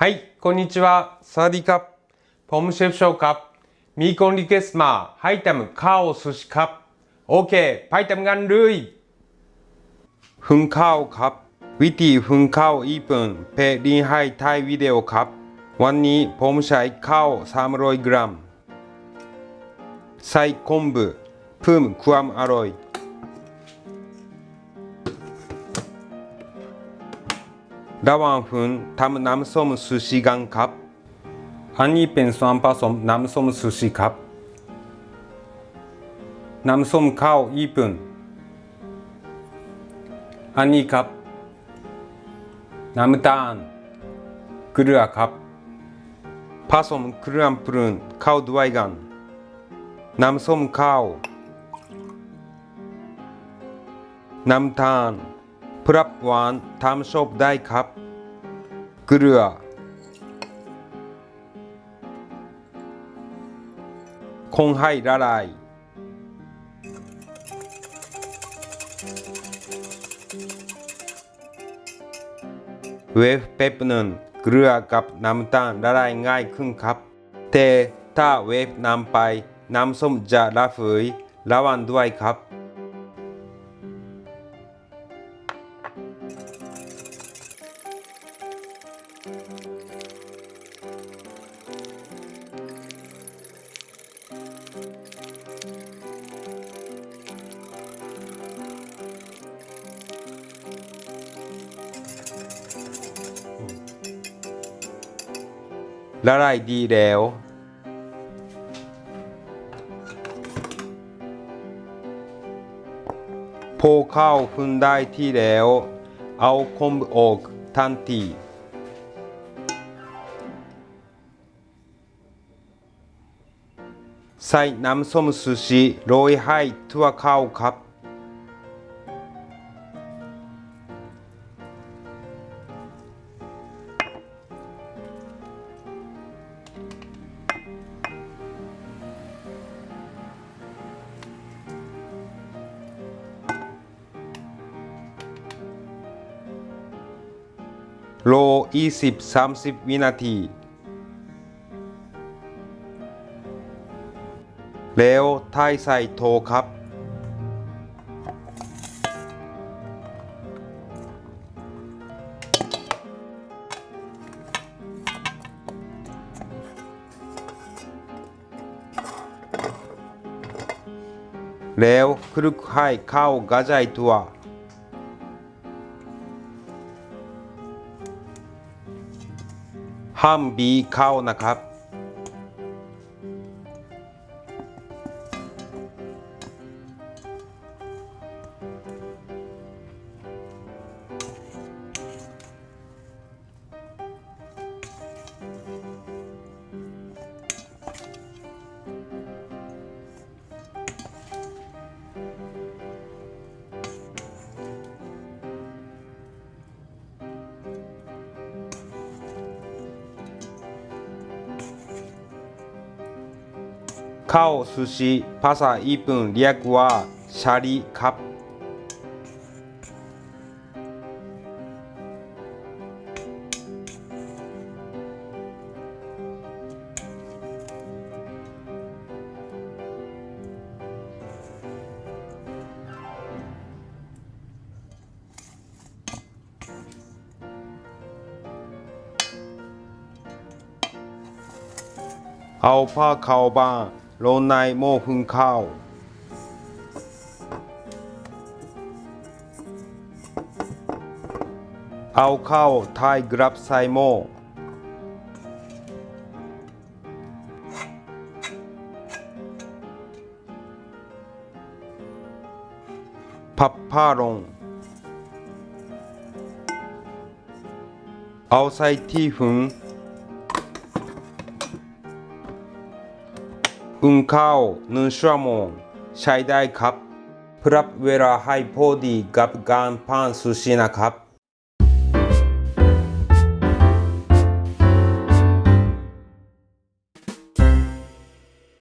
はい、こんにちは。サディカップ。ポムシェフショーカップ。ミーコンリケスマー。ハイタムカオ寿司カップ。オーケー。パイタムガンルイ。フンカオカップ。ウィティフンカオイープン。ペリンハイタイビデオカップ。ワンニーポムシャイカオサムロイグラム。サイコンブ。プームクアムアロイ。 ระหว่างหุงทำน้ำส้มซูชิกันครับอันนี้เป็นส่วนผสมน้ำส้มซูชิครับน้ำส้มข้าวญี่ปุ่นอันนี้ครับน้ำตาลเกลือครับผสมเครื่องปรุงข้าวด้วยกันน้ำส้มข้าวน้ำตาล ปรับหวานตามชอบได้ครับ เกลือ คงให้ละลายเวฟแป๊บหนึ่งเกลือกับน้ำตาลละลายง่ายขึ้นครับ แต่ถ้าเวฟน้ำไปน้ำส้มจะระเหยระวังด้วยครับ ละลายดีแล้ว พอข้าวฝุ่นได้ที่แล้วเอาคมออกทันทีใส่น้ำส้มสุชิโรยให้ทั่วข้าวครับ โล 20-30 วินาที แล้วทายใส่โทครับ แล้วคลุกให้เข้ากระจายตัว ห้ามบีเข้านะครับ ข้าวซูชิภาษาญี่ปุ่นเรียกว่าชาริ ครับเอาผ้าขาวบางลงในมอหุงข้าวเอาข้าวไทยกลับใส่หม้อพับผ้าลง เอาใส่ที่หุง อุ่นข้าวหนึ่งชั่วโมงใช้ได้ครับ ปรับเวลาให้พอดีกับการพันสุชินะครับ